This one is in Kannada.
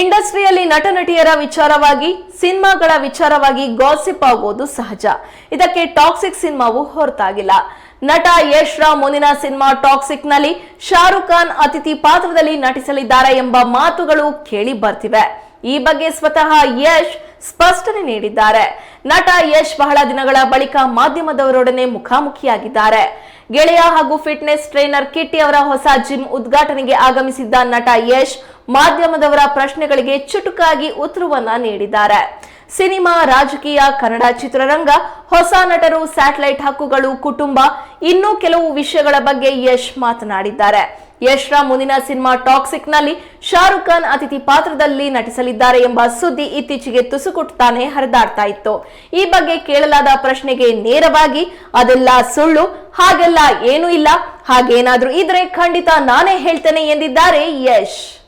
ಇಂಡಸ್ಟ್ರಿಯಲ್ಲಿ ನಟ ನಟಿಯರ ವಿಚಾರವಾಗಿ, ಸಿನಿಮಾಗಳ ವಿಚಾರವಾಗಿ ಗಾಸಿಪ್ ಆಗೋದು ಸಹಜ. ಇದಕ್ಕೆ ಟಾಕ್ಸಿಕ್ ಸಿನಿಮಾವು ಹೊರತಾಗಿಲ್ಲ. ನಟ ಯಶ್ ರಾವ್ ಮುಂದಿನ ಸಿನಿಮಾ ಟಾಕ್ಸಿಕ್ನಲ್ಲಿ ಶಾರುಖ್ ಖಾನ್ ಅತಿಥಿ ಪಾತ್ರದಲ್ಲಿ ನಟಿಸಲಿದ್ದಾರೆ ಎಂಬ ಮಾತುಗಳು ಕೇಳಿ ಬರ್ತಿವೆ. ಈ ಬಗ್ಗೆ ಸ್ವತಃ ಯಶ್ ಸ್ಪಷ್ಟನೆ ನೀಡಿದ್ದಾರೆ. ನಟ ಯಶ್ ಬಹಳ ದಿನಗಳ ಬಳಿಕ ಮಾಧ್ಯಮದವರೊಡನೆ ಮುಖಾಮುಖಿಯಾಗಿದ್ದಾರೆ. ಗೆಳೆಯ ಹಾಗೂ ಫಿಟ್ನೆಸ್ ಟ್ರೈನರ್ ಕಿಟ್ಟಿ ಅವರ ಹೊಸ ಜಿಮ್ ಉದ್ಘಾಟನೆಗೆ ಆಗಮಿಸಿದ್ದ ನಟ ಯಶ್ ಮಾಧ್ಯಮದವರ ಪ್ರಶ್ನೆಗಳಿಗೆ ಚುಟುಕಾಗಿ ಉತ್ತರವನ್ನ ನೀಡಿದ್ದಾರೆ. ಸಿನಿಮಾ, ರಾಜಕೀಯ, ಕನ್ನಡ ಚಿತ್ರರಂಗ, ಹೊಸ ನಟರು, ಸ್ಯಾಟಲೈಟ್ ಹಕ್ಕುಗಳು, ಕುಟುಂಬ, ಇನ್ನೂ ಕೆಲವು ವಿಷಯಗಳ ಬಗ್ಗೆ ಯಶ್ ಮಾತನಾಡಿದ್ದಾರೆ. ಯಶ್ ರ ಮುಂದಿನ ಸಿನಿಮಾ ಟಾಕ್ಸಿಕ್ನಲ್ಲಿ ಶಾರುಖ್ ಖಾನ್ ಅತಿಥಿ ಪಾತ್ರದಲ್ಲಿ ನಟಿಸಲಿದ್ದಾರೆ ಎಂಬ ಸುದ್ದಿ ಇತ್ತೀಚೆಗೆ ತುಸುಕುಟ್ಟಾನೆ ಹರಿದಾಡ್ತಾ ಇತ್ತು. ಈ ಬಗ್ಗೆ ಕೇಳಲಾದ ಪ್ರಶ್ನೆಗೆ ನೇರವಾಗಿ, ಅದೆಲ್ಲ ಸುಳ್ಳು, ಹಾಗೆಲ್ಲ ಏನೂ ಇಲ್ಲ, ಹಾಗೇನಾದ್ರೂ ಇದ್ರೆ ಖಂಡಿತ ನಾನೇ ಹೇಳ್ತೇನೆ ಎಂದಿದ್ದಾರೆ ಯಶ್.